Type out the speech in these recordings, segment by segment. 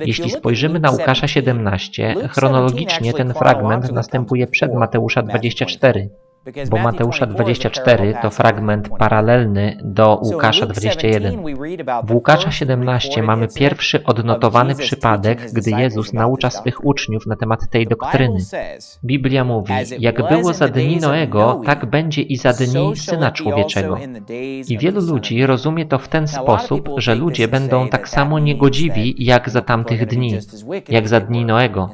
Jeśli spojrzymy na Łukasza 17, chronologicznie ten fragment następuje przed Mateusza 24, bo Mateusza 24 to fragment paralelny do Łukasza 21. W Łukasza 17 mamy pierwszy odnotowany przypadek, gdy Jezus naucza swych uczniów na temat tej doktryny. Biblia mówi, jak było za dni Noego, tak będzie i za dni Syna Człowieczego. I wielu ludzi rozumie to w ten sposób, że ludzie będą tak samo niegodziwi jak za tamtych dni, jak za dni Noego.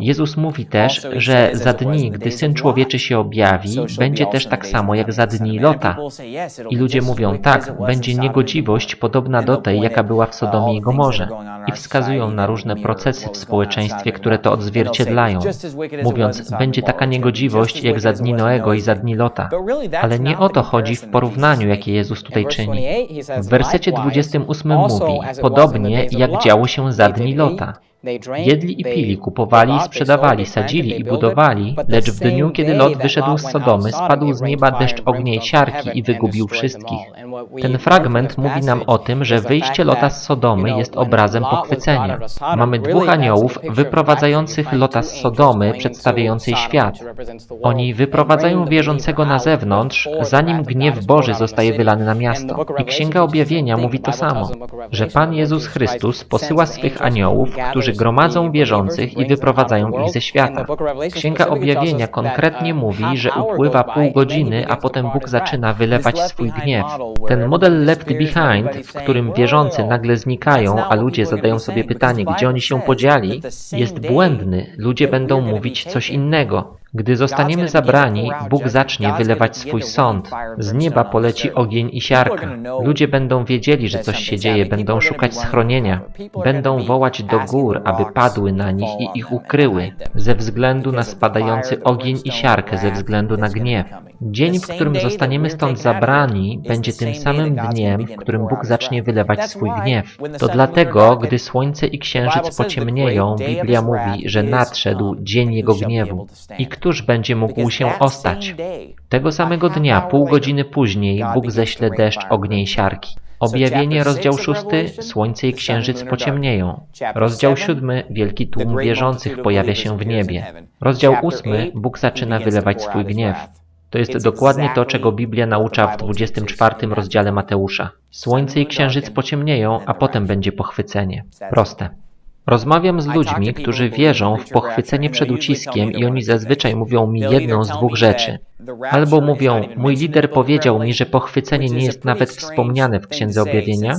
Jezus mówi też, że za dni, gdy Syn Człowieczy się objawi, będzie też tak samo jak za dni Lota. I ludzie mówią, tak, będzie niegodziwość podobna do tej, jaka była w Sodomie i Gomorze. I wskazują na różne procesy w społeczeństwie, które to odzwierciedlają, mówiąc, będzie taka niegodziwość jak za dni Noego i za dni Lota. Ale nie o to chodzi w porównaniu, jakie Jezus tutaj czyni. W wersecie 28 mówi, podobnie jak działo się za dni Lota. Jedli i pili, kupowali i sprzedawali, sadzili i budowali, lecz w dniu, kiedy Lot wyszedł z Sodomy, spadł z nieba deszcz ognia i siarki i wygubił wszystkich. Ten fragment mówi nam o tym, że wyjście Lota z Sodomy jest obrazem pochwycenia. Mamy dwóch aniołów wyprowadzających Lota z Sodomy, przedstawiającej świat. Oni wyprowadzają wierzącego na zewnątrz, zanim gniew Boży zostaje wylany na miasto. I Księga Objawienia mówi to samo, że Pan Jezus Chrystus posyła swych aniołów, którzy gromadzą wierzących i wyprowadzają ich ze świata. Księga Objawienia konkretnie mówi, że upływa pół godziny, a potem Bóg zaczyna wylewać swój gniew. Ten model left behind, w którym wierzący nagle znikają, a ludzie zadają sobie pytanie, gdzie oni się podzieli, jest błędny. Ludzie będą mówić coś innego. Gdy zostaniemy zabrani, Bóg zacznie wylewać swój sąd. Z nieba poleci ogień i siarka. Ludzie będą wiedzieli, że coś się dzieje, będą szukać schronienia. Będą wołać do gór, aby padły na nich i ich ukryły, ze względu na spadający ogień i siarkę, ze względu na gniew. Dzień, w którym zostaniemy stąd zabrani, będzie tym samym dniem, w którym Bóg zacznie wylewać swój gniew. To dlatego, gdy słońce i księżyc pociemnieją, Biblia mówi, że nadszedł dzień Jego gniewu. I któż będzie mógł się ostać? Tego samego dnia, pół godziny później, Bóg ześle deszcz ognia i siarki. Objawienie, rozdział szósty, słońce i księżyc pociemnieją. Rozdział siódmy, wielki tłum wierzących pojawia się w niebie. Rozdział ósmy, Bóg zaczyna wylewać swój gniew. To jest dokładnie to, czego Biblia naucza w 24 rozdziale Mateusza. Słońce i księżyc pociemnieją, a potem będzie pochwycenie. Proste. Rozmawiam z ludźmi, którzy wierzą w pochwycenie przed uciskiem i oni zazwyczaj mówią mi jedną z dwóch rzeczy. Albo mówią, mój lider powiedział mi, że pochwycenie nie jest nawet wspomniane w Księdze Objawienia.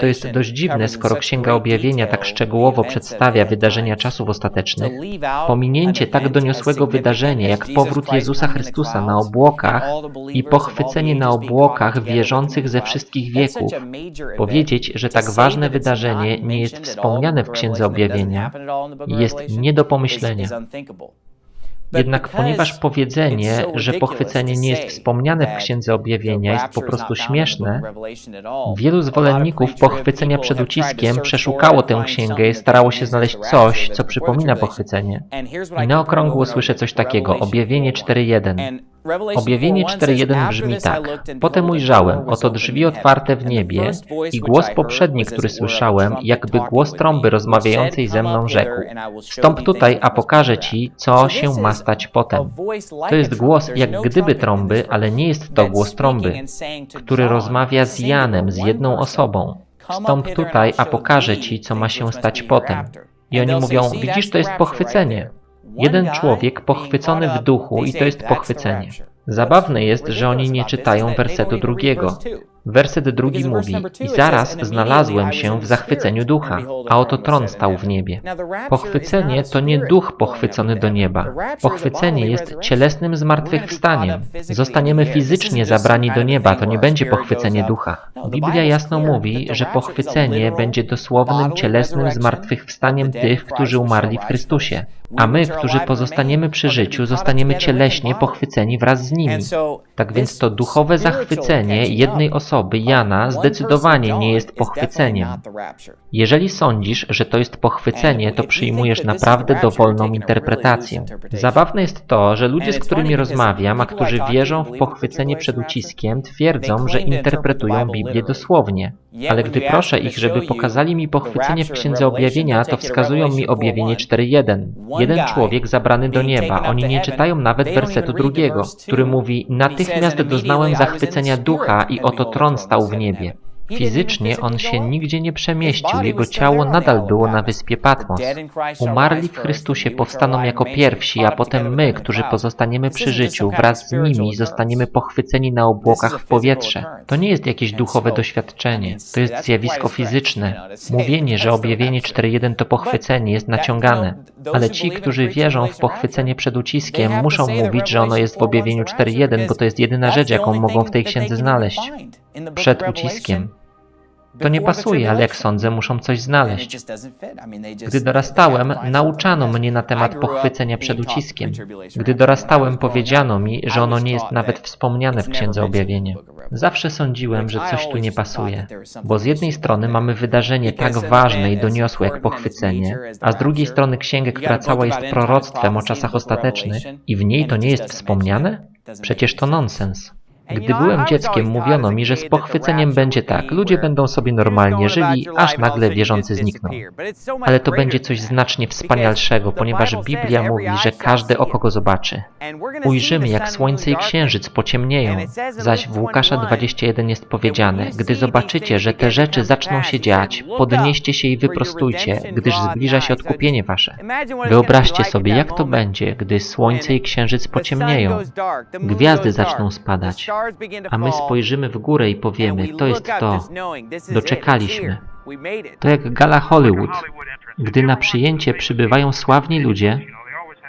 To jest dość dziwne, skoro Księga Objawienia tak szczegółowo przedstawia wydarzenia czasów ostatecznych. Pominięcie tak doniosłego wydarzenia, jak powrót Jezusa Chrystusa na obłokach i pochwycenie na obłokach wierzących ze wszystkich wieków. Powiedzieć, że tak ważne wydarzenie nie jest wspomniane w Księdze Objawienia, jest nie do pomyślenia. Jednak ponieważ powiedzenie, że pochwycenie nie jest wspomniane w Księdze Objawienia jest po prostu śmieszne, wielu zwolenników pochwycenia przed uciskiem przeszukało tę księgę i starało się znaleźć coś, co przypomina pochwycenie. I na okrągło słyszę coś takiego, Objawienie 4.1. Objawienie 4.1 brzmi tak. Potem ujrzałem, oto drzwi otwarte w niebie i głos poprzedni, który słyszałem, jakby głos trąby rozmawiającej ze mną rzekł. Stąp tutaj, a pokażę Ci, co się ma stać potem. To jest głos jak gdyby trąby, ale nie jest to głos trąby, który rozmawia z Janem, z jedną osobą. Stąp tutaj, a pokażę Ci, co ma się stać potem. I oni mówią, widzisz, to jest pochwycenie. Jeden człowiek pochwycony w duchu i to jest pochwycenie. Zabawne jest, że oni nie czytają wersetu drugiego. Werset drugi mówi, i zaraz znalazłem się w zachwyceniu ducha, a oto tron stał w niebie. Pochwycenie to nie duch pochwycony do nieba. Pochwycenie jest cielesnym zmartwychwstaniem. Zostaniemy fizycznie zabrani do nieba, to nie będzie pochwycenie ducha. Biblia jasno mówi, że pochwycenie będzie dosłownym cielesnym zmartwychwstaniem tych, którzy umarli w Chrystusie. A my, którzy pozostaniemy przy życiu, zostaniemy cieleśnie pochwyceni wraz z nimi. Tak więc to duchowe zachwycenie jednej osoby, Jana, zdecydowanie nie jest pochwyceniem. Jeżeli sądzisz, że to jest pochwycenie, to przyjmujesz naprawdę dowolną interpretację. Zabawne jest to, że ludzie, z którymi rozmawiam, a którzy wierzą w pochwycenie przed uciskiem, twierdzą, że interpretują Biblię dosłownie. Ale gdy proszę ich, żeby pokazali mi pochwycenie w Księdze Objawienia, to wskazują mi Objawienie 4.1. Jeden człowiek zabrany do nieba. Oni nie czytają nawet wersetu drugiego, który mówi Natychmiast doznałem zachwycenia ducha i oto tron stał w niebie. Fizycznie on się nigdzie nie przemieścił, jego ciało nadal było na wyspie Patmos. Umarli w Chrystusie powstaną jako pierwsi, a potem my, którzy pozostaniemy przy życiu, wraz z nimi zostaniemy pochwyceni na obłokach w powietrze. To nie jest jakieś duchowe doświadczenie, to jest zjawisko fizyczne. Mówienie, że objawienie 4.1 to pochwycenie jest naciągane, ale ci, którzy wierzą w pochwycenie przed uciskiem, muszą mówić, że ono jest w objawieniu 4.1, bo to jest jedyna rzecz, jaką mogą w tej księdze znaleźć. Przed uciskiem. To nie pasuje, ale jak sądzę, muszą coś znaleźć. Gdy dorastałem, nauczano mnie na temat pochwycenia przed uciskiem. Gdy dorastałem, powiedziano mi, że ono nie jest nawet wspomniane w Księdze Objawienia. Zawsze sądziłem, że coś tu nie pasuje, bo z jednej strony mamy wydarzenie tak ważne i doniosłe jak pochwycenie, a z drugiej strony księgę, która cała jest proroctwem o czasach ostatecznych i w niej to nie jest wspomniane? Przecież to nonsens. Gdy byłem dzieckiem, mówiono mi, że z pochwyceniem będzie tak. Ludzie będą sobie normalnie żyli, aż nagle wierzący znikną. Ale to będzie coś znacznie wspanialszego, ponieważ Biblia mówi, że każde oko go zobaczy. Ujrzymy, jak słońce i księżyc pociemnieją. Zaś w Łukasza 21 jest powiedziane, gdy zobaczycie, że te rzeczy zaczną się dziać, podnieście się i wyprostujcie, gdyż zbliża się odkupienie wasze. Wyobraźcie sobie, jak to będzie, gdy słońce i księżyc pociemnieją. Gwiazdy zaczną spadać, a my spojrzymy w górę i powiemy, to jest to. Doczekaliśmy. To jak gala Hollywood. Gdy na przyjęcie przybywają sławni ludzie,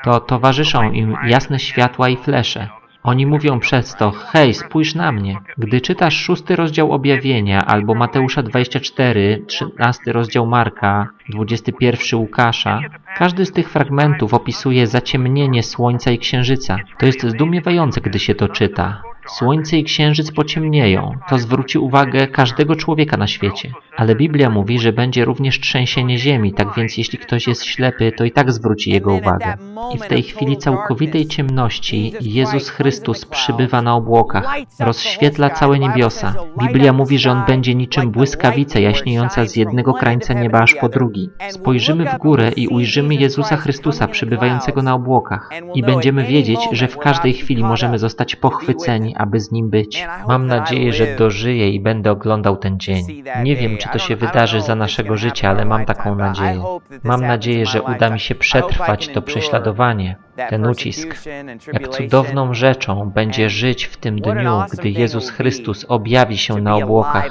to towarzyszą im jasne światła i flesze. Oni mówią przez to, hej, spójrz na mnie. Gdy czytasz szósty rozdział Objawienia albo Mateusza 24, 13 rozdział Marka, 21 Łukasza, każdy z tych fragmentów opisuje zaciemnienie słońca i księżyca. To jest zdumiewające, gdy się to czyta. Słońce i księżyc pociemnieją. To zwróci uwagę każdego człowieka na świecie. Ale Biblia mówi, że będzie również trzęsienie ziemi, tak więc jeśli ktoś jest ślepy, to i tak zwróci jego uwagę. I w tej chwili całkowitej ciemności Jezus Chrystus przybywa na obłokach, rozświetla całe niebiosa. Biblia mówi, że On będzie niczym błyskawica jaśniejąca z jednego krańca nieba aż po drugi. Spojrzymy w górę i ujrzymy Jezusa Chrystusa przybywającego na obłokach i będziemy wiedzieć, że w każdej chwili możemy zostać pochwyceni, aby z Nim być. Mam nadzieję, że dożyję i będę oglądał ten dzień. Nie wiem, czy to się wydarzy za naszego życia, ale mam taką nadzieję. Mam nadzieję, że uda mi się przetrwać to prześladowanie, ten ucisk. Jak cudowną rzeczą będzie żyć w tym dniu, gdy Jezus Chrystus objawi się na obłokach.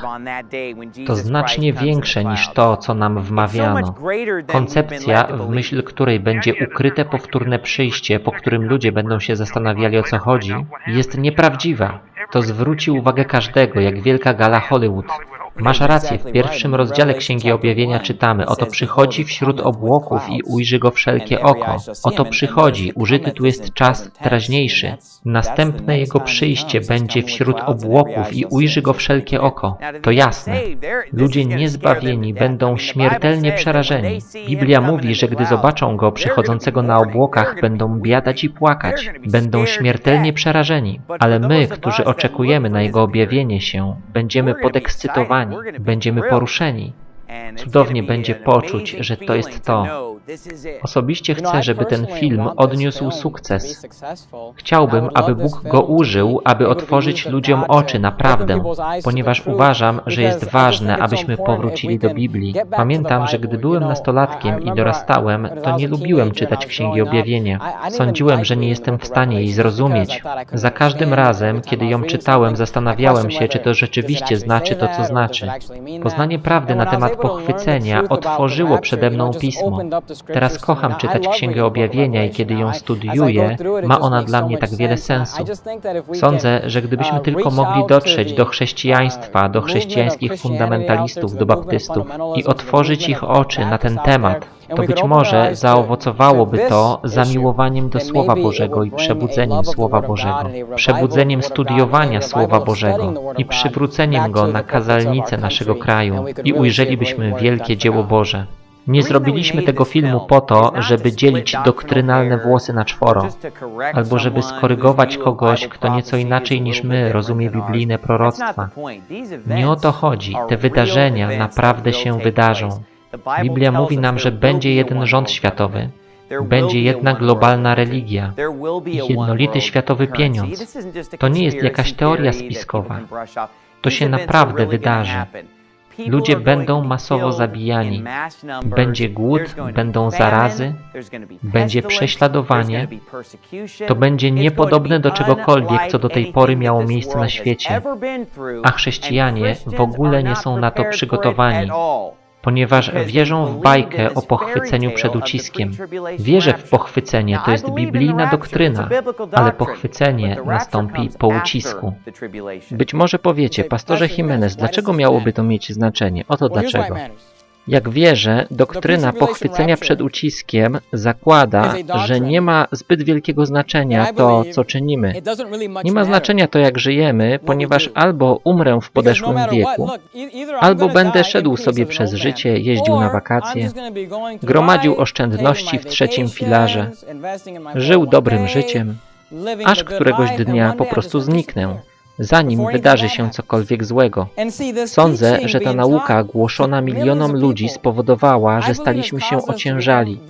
To znacznie większe niż to, co nam wmawiano. Koncepcja, w myśl której będzie ukryte powtórne przyjście, po którym ludzie będą się zastanawiali o co chodzi, jest nieprawdziwa. To zwróci uwagę każdego, jak wielka gala Hollywood. Masz rację, w pierwszym rozdziale Księgi Objawienia czytamy Oto przychodzi wśród obłoków i ujrzy go wszelkie oko. Oto przychodzi, użyty tu jest czas teraźniejszy. Następne jego przyjście będzie wśród obłoków i ujrzy go wszelkie oko. To jasne. Ludzie niezbawieni będą śmiertelnie przerażeni. Biblia mówi, że gdy zobaczą go przychodzącego na obłokach, będą biadać i płakać. Będą śmiertelnie przerażeni. Ale my, którzy oczekujemy na jego objawienie się, będziemy podekscytowani będziemy poruszeni. Cudownie będzie poczuć, że to jest to. Osobiście chcę, żeby ten film odniósł sukces. Chciałbym, aby Bóg go użył, aby otworzyć ludziom oczy na prawdę, ponieważ uważam, że jest ważne, abyśmy powrócili do Biblii. Pamiętam, że gdy byłem nastolatkiem i dorastałem, to nie lubiłem czytać Księgi Objawienia. Sądziłem, że nie jestem w stanie jej zrozumieć. Za każdym razem, kiedy ją czytałem, zastanawiałem się, czy to rzeczywiście znaczy to, co znaczy. Poznanie prawdy na temat pochwycenia otworzyło przede mną pismo. Teraz kocham czytać Księgę Objawienia i kiedy ją studiuję, ma ona dla mnie tak wiele sensu. Sądzę, że gdybyśmy tylko mogli dotrzeć do chrześcijaństwa, do chrześcijańskich fundamentalistów, do baptystów i otworzyć ich oczy na ten temat, to być może zaowocowałoby to zamiłowaniem do Słowa Bożego i przebudzeniem Słowa Bożego, przebudzeniem studiowania Słowa Bożego i przywróceniem go na kazalnicę naszego kraju i ujrzelibyśmy wielkie dzieło Boże. Nie zrobiliśmy tego filmu po to, żeby dzielić doktrynalne włosy na czworo, albo żeby skorygować kogoś, kto nieco inaczej niż my rozumie biblijne proroctwa. Nie o to chodzi. Te wydarzenia naprawdę się wydarzą. Biblia mówi nam, że będzie jeden rząd światowy, będzie jedna globalna religia i jednolity światowy pieniądz. To nie jest jakaś teoria spiskowa. To się naprawdę wydarzy. Ludzie będą masowo zabijani. Będzie głód, będą zarazy, będzie prześladowanie. To będzie niepodobne do czegokolwiek, co do tej pory miało miejsce na świecie. A chrześcijanie w ogóle nie są na to przygotowani, ponieważ wierzą w bajkę o pochwyceniu przed uciskiem. Wierzę w pochwycenie, to jest biblijna doktryna, ale pochwycenie nastąpi po ucisku. Być może powiecie, pastorze Jimenez, dlaczego miałoby to mieć znaczenie? Oto dlaczego. Jak wierzę, doktryna pochwycenia przed uciskiem zakłada, że nie ma zbyt wielkiego znaczenia to, co czynimy. Nie ma znaczenia to, jak żyjemy, ponieważ albo umrę w podeszłym wieku, albo będę szedł sobie przez życie, jeździł na wakacje, gromadził oszczędności w trzecim filarze, żył dobrym życiem, aż któregoś dnia po prostu zniknę zanim wydarzy się cokolwiek złego. Sądzę, że ta nauka głoszona milionom ludzi spowodowała, że staliśmy się ociężali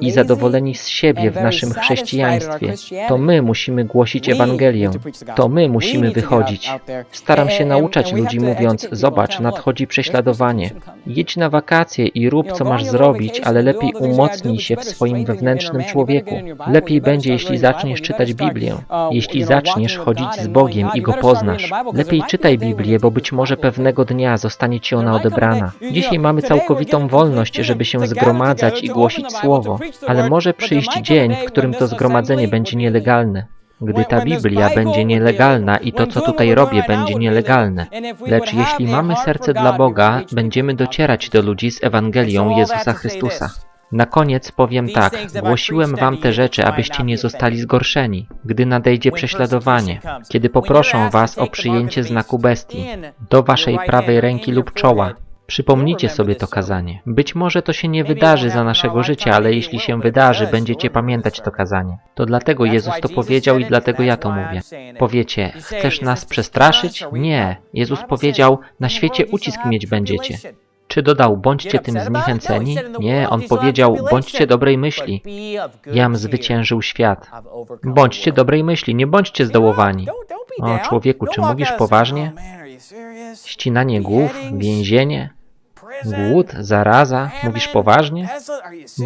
i zadowoleni z siebie w naszym chrześcijaństwie. To my musimy głosić Ewangelię. To my musimy wychodzić. Staram się nauczać ludzi mówiąc, zobacz, nadchodzi prześladowanie. Jedź na wakacje i rób co masz zrobić, ale lepiej umocnij się w swoim wewnętrznym człowieku. Lepiej będzie, jeśli zaczniesz czytać Biblię, jeśli zaczniesz chodzić z Bogiem i Go poznasz. Lepiej czytaj Biblię, bo być może pewnego dnia zostanie Ci ona odebrana. Dzisiaj mamy całkowitą wolność, żeby się zgromadzać i głosić Słowo, ale może przyjść dzień, w którym to zgromadzenie będzie nielegalne. Gdy ta Biblia będzie nielegalna i to, co tutaj robię, będzie nielegalne. Lecz jeśli mamy serce dla Boga, będziemy docierać do ludzi z Ewangelią Jezusa Chrystusa. Na koniec powiem tak, głosiłem wam te rzeczy, abyście nie zostali zgorszeni, gdy nadejdzie prześladowanie, kiedy poproszą was o przyjęcie znaku bestii do waszej prawej ręki lub czoła. Przypomnijcie sobie to kazanie. Być może to się nie wydarzy za naszego życia, ale jeśli się wydarzy, będziecie pamiętać to kazanie. To dlatego Jezus to powiedział i dlatego ja to mówię. Powiecie, chcesz nas przestraszyć? Nie. Jezus powiedział, na świecie ucisk mieć będziecie. Czy dodał, bądźcie tym zniechęceni? Nie, on powiedział, bądźcie dobrej myśli. Jam zwyciężył świat. Bądźcie dobrej myśli, nie bądźcie zdołowani. O człowieku, czy mówisz poważnie? Ścinanie głów, więzienie, głód, zaraza, mówisz poważnie?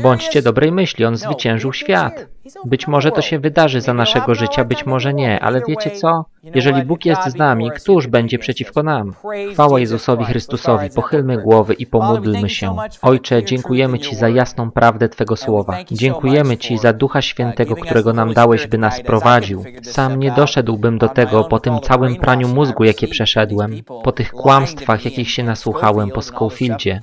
Bądźcie dobrej myśli, on zwyciężył świat. Być może to się wydarzy za naszego życia, być może nie, ale wiecie co? Jeżeli Bóg jest z nami, któż będzie przeciwko nam? Chwała Jezusowi Chrystusowi, pochylmy głowy i pomódlmy się. Ojcze, dziękujemy Ci za jasną prawdę Twego słowa. Dziękujemy Ci za Ducha Świętego, którego nam dałeś, by nas prowadził. Sam nie doszedłbym do tego po tym całym praniu mózgu, jakie przeszedłem, po tych kłamstwach, jakich się nasłuchałem po Schofieldzie.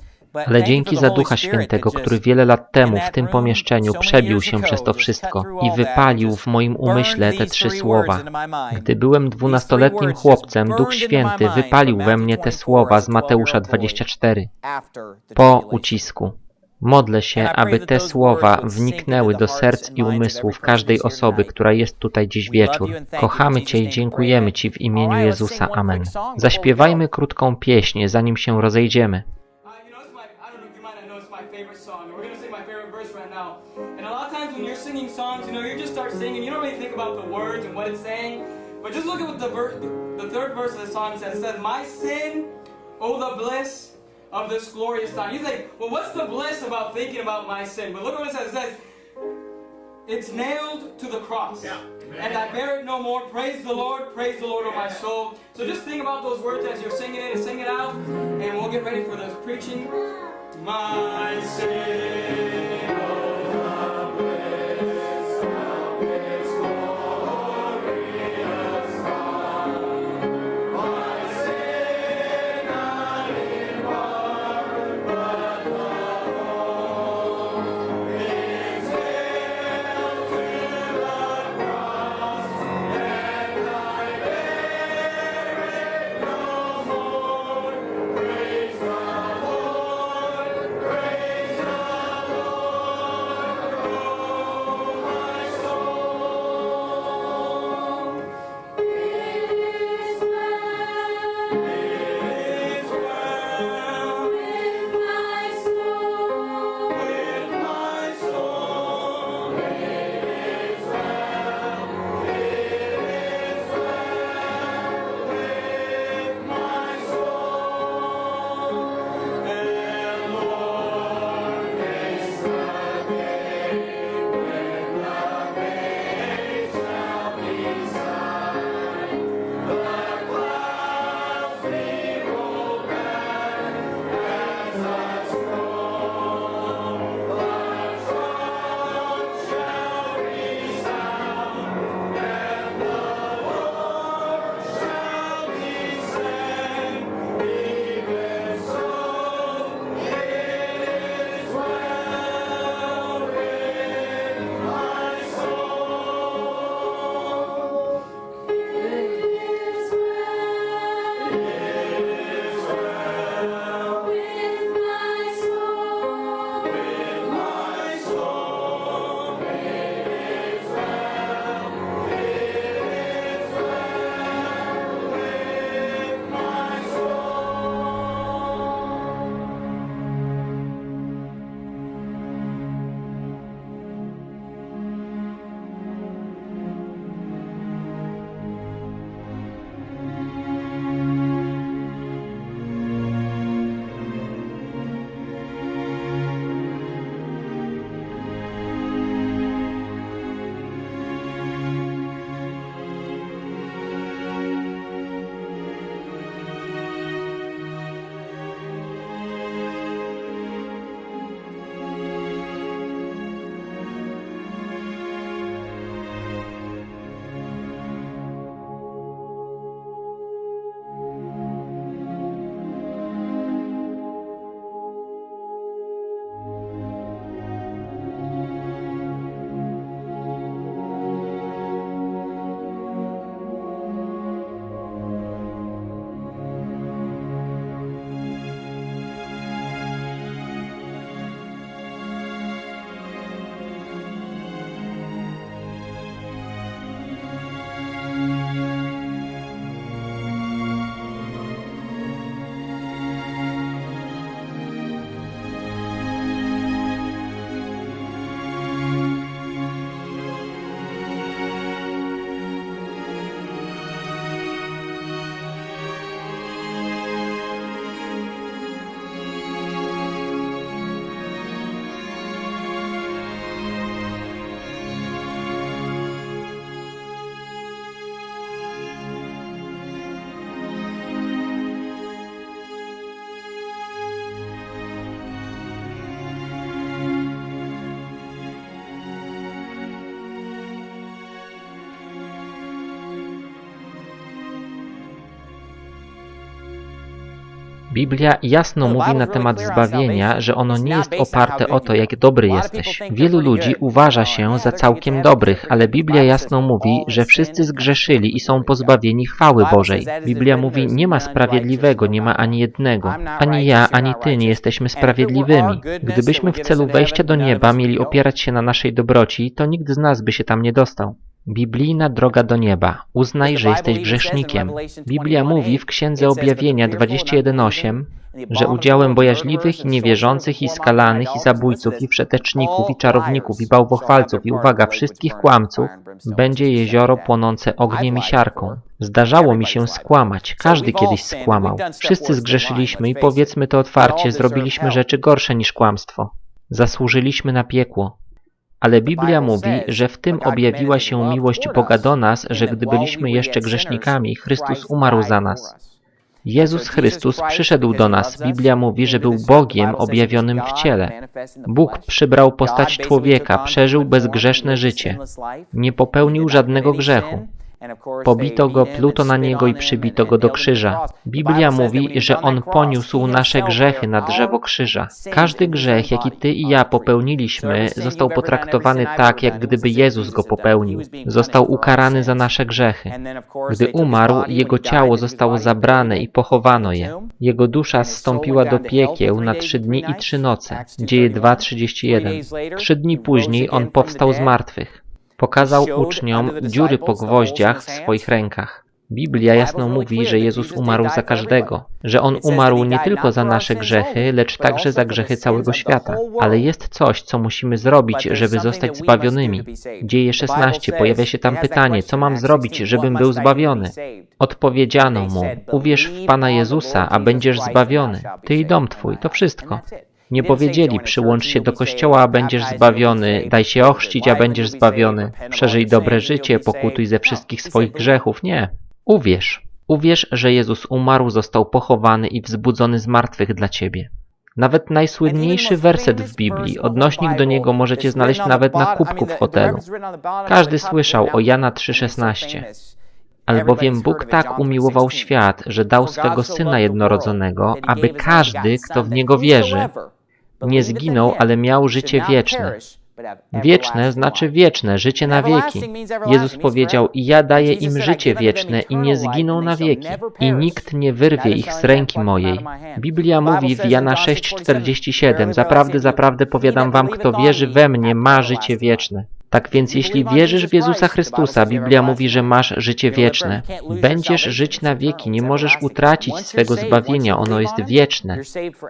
Ale dzięki za Ducha Świętego, który wiele lat temu w tym pomieszczeniu przebił się przez to wszystko i wypalił w moim umyśle te trzy słowa. Gdy byłem dwunastoletnim chłopcem, Duch Święty wypalił we mnie te słowa z Mateusza 24. Po ucisku. Modlę się, aby te słowa wniknęły do serc i umysłów każdej osoby, która jest tutaj dziś wieczór. Kochamy Cię i dziękujemy Ci w imieniu Jezusa. Amen. Zaśpiewajmy krótką pieśń, zanim się rozejdziemy. Songs, you know, you just start singing, you don't really think about the words and what it's saying. But just look at what the, ver- the third verse of the song says. It says, My sin, oh, the bliss of this glorious time. You think, well, what's the bliss about thinking about my sin? But look what it says. It says, It's nailed to the cross. And I bear it no more. Praise the Lord. Praise the Lord, oh my soul. So just think about those words as you're singing it and sing it out. And we'll get ready for this preaching. My sin. Biblia jasno mówi na temat zbawienia, że ono nie jest oparte o to, jak dobry jesteś. Wielu ludzi uważa się za całkiem dobrych, ale Biblia jasno mówi, że wszyscy zgrzeszyli i są pozbawieni chwały Bożej. Biblia mówi, nie ma sprawiedliwego, nie ma ani jednego. Ani ja, ani ty nie jesteśmy sprawiedliwymi. Gdybyśmy w celu wejścia do nieba mieli opierać się na naszej dobroci, to nikt z nas by się tam nie dostał. Biblijna droga do nieba. Uznaj, że jesteś grzesznikiem. Biblia mówi w Księdze Objawienia 21.8, że udziałem bojaźliwych i niewierzących i skalanych i zabójców i przeteczników i czarowników i bałwochwalców i uwaga wszystkich kłamców będzie jezioro płonące ogniem i siarką. Zdarzało mi się skłamać, każdy kiedyś skłamał. Wszyscy zgrzeszyliśmy i powiedzmy to otwarcie, zrobiliśmy rzeczy gorsze niż kłamstwo. Zasłużyliśmy na piekło. Ale Biblia mówi, że w tym objawiła się miłość Boga do nas, że gdy byliśmy jeszcze grzesznikami, Chrystus umarł za nas. Jezus Chrystus przyszedł do nas. Biblia mówi, że był Bogiem objawionym w ciele. Bóg przybrał postać człowieka, przeżył bezgrzeszne życie. Nie popełnił żadnego grzechu. Pobito go, pluto na niego i przybito go do krzyża. Biblia mówi, że on poniósł nasze grzechy na drzewo krzyża. Każdy grzech, jaki ty i ja popełniliśmy, został potraktowany tak, jak gdyby Jezus go popełnił. Został ukarany za nasze grzechy. Gdy umarł, jego ciało zostało zabrane i pochowano je. Jego dusza zstąpiła do piekieł na trzy dni i trzy noce. Dzieje 2.31. Trzy dni później on powstał z martwych. Pokazał uczniom dziury po gwoździach w swoich rękach. Biblia jasno mówi, że Jezus umarł za każdego, że On umarł nie tylko za nasze grzechy, lecz także za grzechy całego świata. Ale jest coś, co musimy zrobić, żeby zostać zbawionymi. Dzieje 16 pojawia się tam pytanie, co mam zrobić, żebym był zbawiony? Odpowiedziano mu, uwierz w Pana Jezusa, a będziesz zbawiony. Ty i dom twój, to wszystko. Nie powiedzieli, przyłącz się do kościoła, a będziesz zbawiony, daj się ochrzcić, a będziesz zbawiony, przeżyj dobre życie, pokutuj ze wszystkich swoich grzechów. Nie. Uwierz. Uwierz, że Jezus umarł, został pochowany i wzbudzony z martwych dla ciebie. Nawet najsłynniejszy werset w Biblii, odnośnik do niego możecie znaleźć nawet na kubku w hotelu. Każdy słyszał o Jana 3,16. Albowiem Bóg tak umiłował świat, że dał swego Syna jednorodzonego, aby każdy, kto w Niego wierzy, nie zginął, ale miał życie wieczne. Wieczne znaczy wieczne, życie na wieki. Jezus powiedział, i ja daję im życie wieczne i nie zginą na wieki, i nikt nie wyrwie ich z ręki mojej. Biblia mówi w Jana 6,47, zaprawdę, zaprawdę powiadam wam, kto wierzy we mnie, ma życie wieczne. Tak więc jeśli wierzysz w Jezusa Chrystusa, Biblia mówi, że masz życie wieczne. Będziesz żyć na wieki, nie możesz utracić swego zbawienia, ono jest wieczne.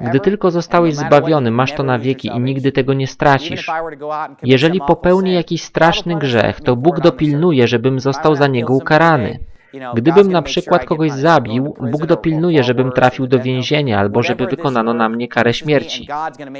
Gdy tylko zostałeś zbawiony, masz to na wieki i nigdy tego nie stracisz. Jeżeli popełnię jakiś straszny grzech, to Bóg dopilnuje, żebym został za niego ukarany. Gdybym na przykład kogoś zabił, Bóg dopilnuje, żebym trafił do więzienia albo żeby wykonano na mnie karę śmierci.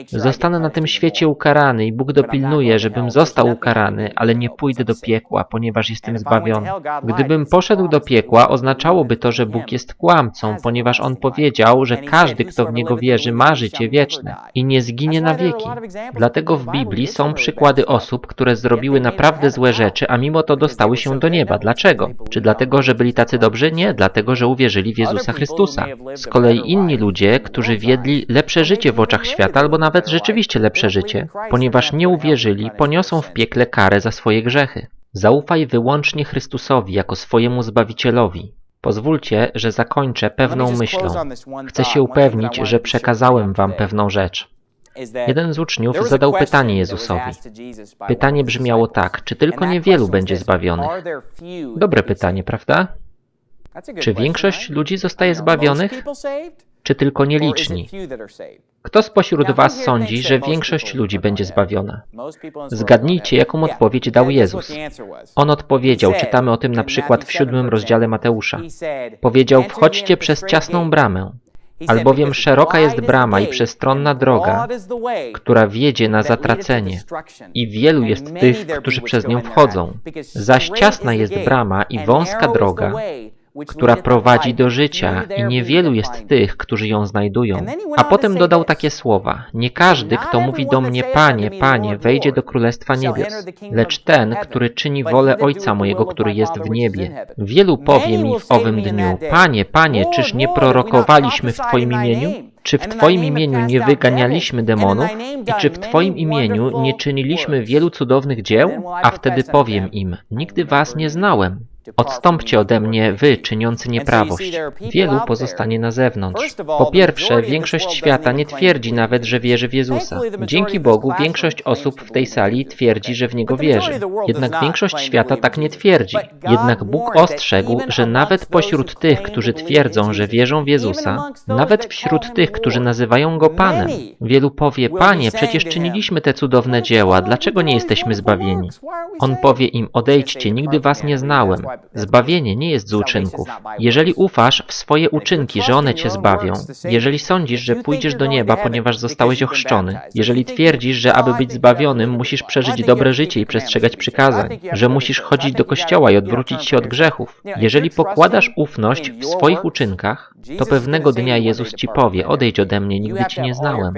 Zostanę na tym świecie ukarany i Bóg dopilnuje, żebym został ukarany, ale nie pójdę do piekła, ponieważ jestem zbawiony. Gdybym poszedł do piekła, oznaczałoby to, że Bóg jest kłamcą, ponieważ On powiedział, że każdy, kto w Niego wierzy, ma życie wieczne i nie zginie na wieki. Dlatego w Biblii są przykłady osób, które zrobiły naprawdę złe rzeczy, a mimo to dostały się do nieba. Dlaczego? Czy dlatego, że byli tacy dobrzy? Nie, dlatego, że uwierzyli w Jezusa Chrystusa. Z kolei inni ludzie, którzy wiedli lepsze życie w oczach świata, albo nawet rzeczywiście lepsze życie, ponieważ nie uwierzyli, poniosą w piekle karę za swoje grzechy. Zaufaj wyłącznie Chrystusowi jako swojemu Zbawicielowi. Pozwólcie, że zakończę pewną myślą. Chcę się upewnić, że przekazałem wam pewną rzecz. Jeden z uczniów zadał pytanie Jezusowi. Pytanie brzmiało tak, czy tylko niewielu będzie zbawionych? Dobre pytanie, prawda? Czy większość ludzi zostaje zbawionych? Czy tylko nieliczni? Kto spośród Was sądzi, że większość ludzi będzie zbawiona? Zgadnijcie, jaką odpowiedź dał Jezus. On odpowiedział, czytamy o tym na przykład w siódmym rozdziale Mateusza. Powiedział, wchodźcie przez ciasną bramę, albowiem szeroka jest brama i przestronna droga, która wiedzie na zatracenie i wielu jest tych, którzy przez nią wchodzą. Zaś ciasna jest brama i wąska droga, która prowadzi do życia i niewielu jest tych, którzy ją znajdują. A potem dodał takie słowa: Nie każdy, kto mówi do mnie Panie, Panie, wejdzie do Królestwa Niebios, lecz ten, który czyni wolę Ojca mojego, który jest w niebie. Wielu powie mi w owym dniu: Panie, Panie, czyż nie prorokowaliśmy w Twoim imieniu? Czy w Twoim imieniu nie wyganialiśmy demonów? I czy w Twoim imieniu nie czyniliśmy wielu cudownych dzieł? A wtedy powiem im: Nigdy Was nie znałem. Odstąpcie ode mnie, wy, czyniący nieprawość. Wielu pozostanie na zewnątrz. Po pierwsze, większość świata nie twierdzi nawet, że wierzy w Jezusa. Dzięki Bogu większość osób w tej sali twierdzi, że w Niego wierzy. Jednak większość świata tak nie twierdzi. Jednak Bóg ostrzegł, że nawet pośród tych, którzy twierdzą, że wierzą w Jezusa, nawet wśród tych, którzy nazywają Go Panem, wielu powie, Panie, przecież czyniliśmy te cudowne dzieła, dlaczego nie jesteśmy zbawieni? On powie im, odejdźcie, nigdy was nie znałem. Zbawienie nie jest z uczynków. Jeżeli ufasz w swoje uczynki, że one cię zbawią, jeżeli sądzisz, że pójdziesz do nieba, ponieważ zostałeś ochrzczony, jeżeli twierdzisz, że aby być zbawionym musisz przeżyć dobre życie i przestrzegać przykazań, że musisz chodzić do kościoła i odwrócić się od grzechów, jeżeli pokładasz ufność w swoich uczynkach, to pewnego dnia Jezus ci powie, odejdź ode mnie, nigdy cię nie znałem.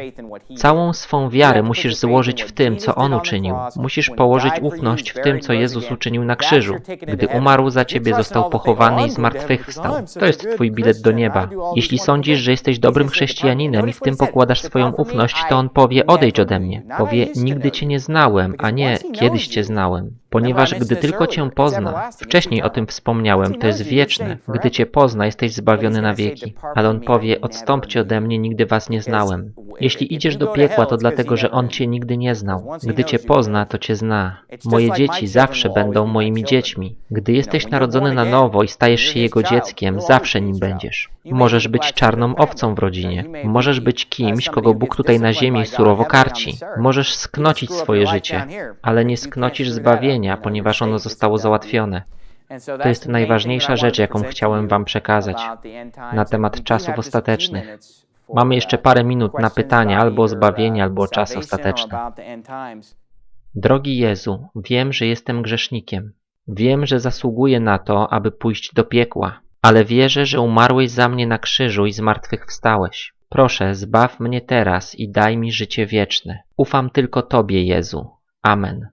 Całą swą wiarę musisz złożyć w tym, co On uczynił. Musisz położyć ufność w tym, co Jezus uczynił na krzyżu. Gdy umarł za ciebie, został pochowany i zmartwychwstał. To jest twój bilet do nieba. Jeśli sądzisz, że jesteś dobrym chrześcijaninem i w tym pokładasz swoją ufność, to On powie, odejdź ode mnie. Powie, nigdy cię nie znałem, a nie, kiedyś cię znałem. Ponieważ gdy tylko cię pozna, wcześniej o tym wspomniałem, to jest wieczne. Gdy cię pozna, jesteś zbawiony na wieki. Ale on powie, odstąpcie ode mnie, nigdy was nie znałem. Jeśli idziesz do piekła, to dlatego, że on cię nigdy nie znał. Gdy cię pozna, to cię zna. Moje dzieci zawsze będą moimi dziećmi. Gdy jesteś narodzony na nowo i stajesz się jego dzieckiem, zawsze nim będziesz. Możesz być czarną owcą w rodzinie. Możesz być kimś, kogo Bóg tutaj na ziemi surowo karci. Możesz sknocić swoje życie, ale nie sknocisz zbawienia, ponieważ ono zostało załatwione. To jest najważniejsza rzecz, jaką chciałem Wam przekazać na temat czasów ostatecznych. Mamy jeszcze parę minut na pytania albo o zbawienie, albo o czas ostateczny. Drogi Jezu, wiem, że jestem grzesznikiem. Wiem, że zasługuję na to, aby pójść do piekła, ale wierzę, że umarłeś za mnie na krzyżu i zmartwychwstałeś. Proszę, zbaw mnie teraz i daj mi życie wieczne. Ufam tylko Tobie, Jezu. Amen.